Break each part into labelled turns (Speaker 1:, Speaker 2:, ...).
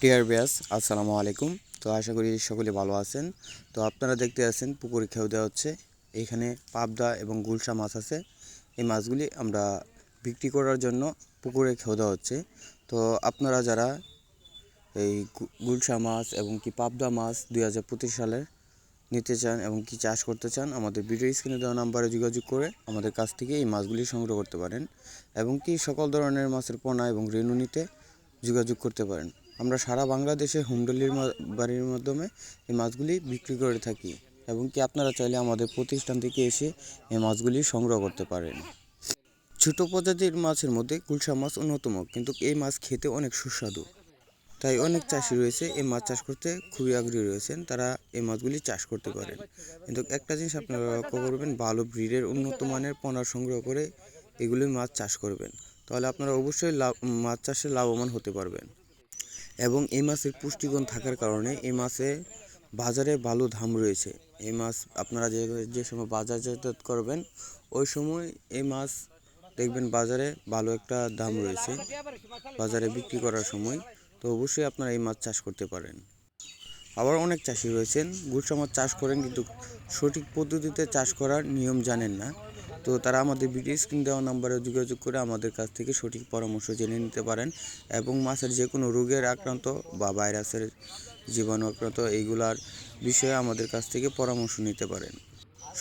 Speaker 1: টিয়ার ব্যাস আসসালামু আলাইকুম। তো আশা করি সকলে ভালো আছেন। তো আপনারা দেখতে আছেন, পুকুরে খেয়ে দেওয়া হচ্ছে। এখানে পাবদা এবং গুলশা মাছ আছে। এই মাছগুলি আমরা বিক্রি করার জন্য পুকুরে খেয়ে দেওয়া হচ্ছে। তো আপনারা যারা এই গুলশা মাছ এবং কি পাবদা মাছ দুই হাজার পঁচিশ সালের নিতে চান এবং কি চাষ করতে চান, আমাদের ভিডিও স্ক্রিনে দেওয়া নাম্বারে যোগাযোগ করে আমাদের কাছ থেকে এই মাছগুলি সংগ্রহ করতে পারেন এবং কি সকল ধরনের মাছের পোনা এবং রেণু নিতে যোগাযোগ করতে পারেন। আমরা সারা বাংলাদেশে হোম বাড়ির মাধ্যমে এই মাছগুলি বিক্রি করে থাকি এবং কি আপনারা চাইলে আমাদের প্রতিষ্ঠান থেকে এসে এই মাছগুলি সংগ্রহ করতে পারেন। ছোট প্রজাতির মাছের মধ্যে গুলশা মাছ অন্যতম, কিন্তু এই মাছ খেতে অনেক সুস্বাদু। তাই অনেক চাষি রয়েছে, এই মাছ চাষ করতে খুবই আগ্রহী রয়েছেন, তারা এই মাছগুলি চাষ করতে পারেন। কিন্তু একটা জিনিস আপনারা লক্ষ্য করবেন, ভালো ব্রিডের উন্নত মানের পোনা সংগ্রহ করে এগুলি মাছ চাষ করবেন। তাহলে আপনারা অবশ্যই লাভ মাছ চাষে লাভবান হতে পারবেন। এবং এই মাছের পুষ্টিগুণ থাকার কারণে এই মাছে বাজারে ভালো দাম রয়েছে। এই মাছ আপনারা যে যে সময় বাজারজাত করবেন, ওই সময় এই মাছ দেখবেন বাজারে ভালো একটা দাম রয়েছে। বাজারে বিক্রি করার সময় তো অবশ্যই আপনারা এই মাছ চাষ করতে পারেন। আবার অনেক চাষি রয়েছেন গুলশা মাছ চাষ করেন কিন্তু সঠিক পদ্ধতিতে চাষ করার নিয়ম জানেন না। তো তারা আমাদের ভিডিও স্ক্রিন দেওয়া নাম্বারে যোগাযোগ করে আমাদের কাছ থেকে সঠিক পরামর্শ জেনে নিতে পারেন এবং মাছের যে কোনো রোগের আক্রান্ত বা ভাইরাসের জীবাণু আক্রান্ত এইগুলার বিষয়ে আমাদের কাছ থেকে পরামর্শ নিতে পারেন।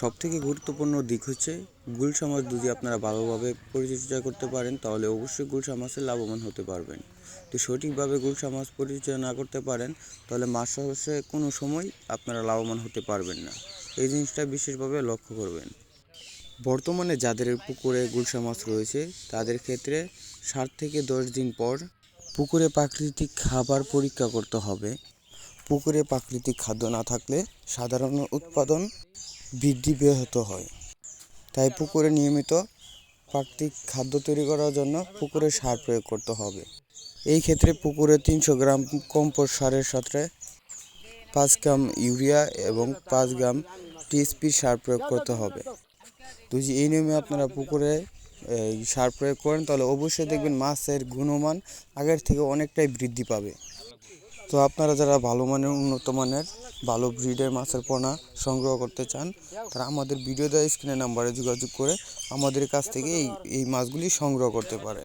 Speaker 1: সবথেকে গুরুত্বপূর্ণ দিক হচ্ছে গুলশা মাছ যদি আপনারা ভালোভাবে পরিচর্যা করতে পারেন, তাহলে অবশ্যই গুলশা মাছের লাভবান হতে পারবেন। তো সঠিকভাবে গুলশা মাছ পরিচর্যা না করতে পারেন, তাহলে মাছ চাষে কোনো সময় আপনারা লাভবান হতে পারবেন না। এই জিনিসটা বিশেষভাবে লক্ষ্য করবেন। বর্তমানে যাদের পুকুরে গুলশা মাছ রয়েছে, তাদের ক্ষেত্রে সাত থেকে দশ দিন পর পুকুরে প্রাকৃতিক খাবার পরীক্ষা করতে হবে। পুকুরে প্রাকৃতিক খাদ্য না থাকলে সাধারণ উৎপাদন বৃদ্ধি ব্যাহত হয়। তাই পুকুরে নিয়মিত প্রাকৃতিক খাদ্য তৈরি করার জন্য পুকুরে সার প্রয়োগ করতে হবে। এই ক্ষেত্রে পুকুরে তিনশো গ্রাম কম্পোস্ট সারের সাথে পাঁচ গ্রাম ইউরিয়া এবং পাঁচ গ্রাম টিএসপি সার প্রয়োগ করতে হবে। তো এই নিয়মে আপনারা পুকুরে সার প্রয়োগ করেন, তাহলে অবশ্যই দেখবেন মাছের গুণমান আগের থেকে অনেকটাই বৃদ্ধি পাবে। তো আপনারা যারা ভালো মানের, উন্নত মানের, ভালো ব্রিডের মাছের পোনা সংগ্রহ করতে চান, তারা আমাদের ভিডিও দেওয়া স্ক্রিনের নাম্বারে যোগাযোগ করে আমাদের কাছ থেকে এই এই মাছগুলি সংগ্রহ করতে পারে।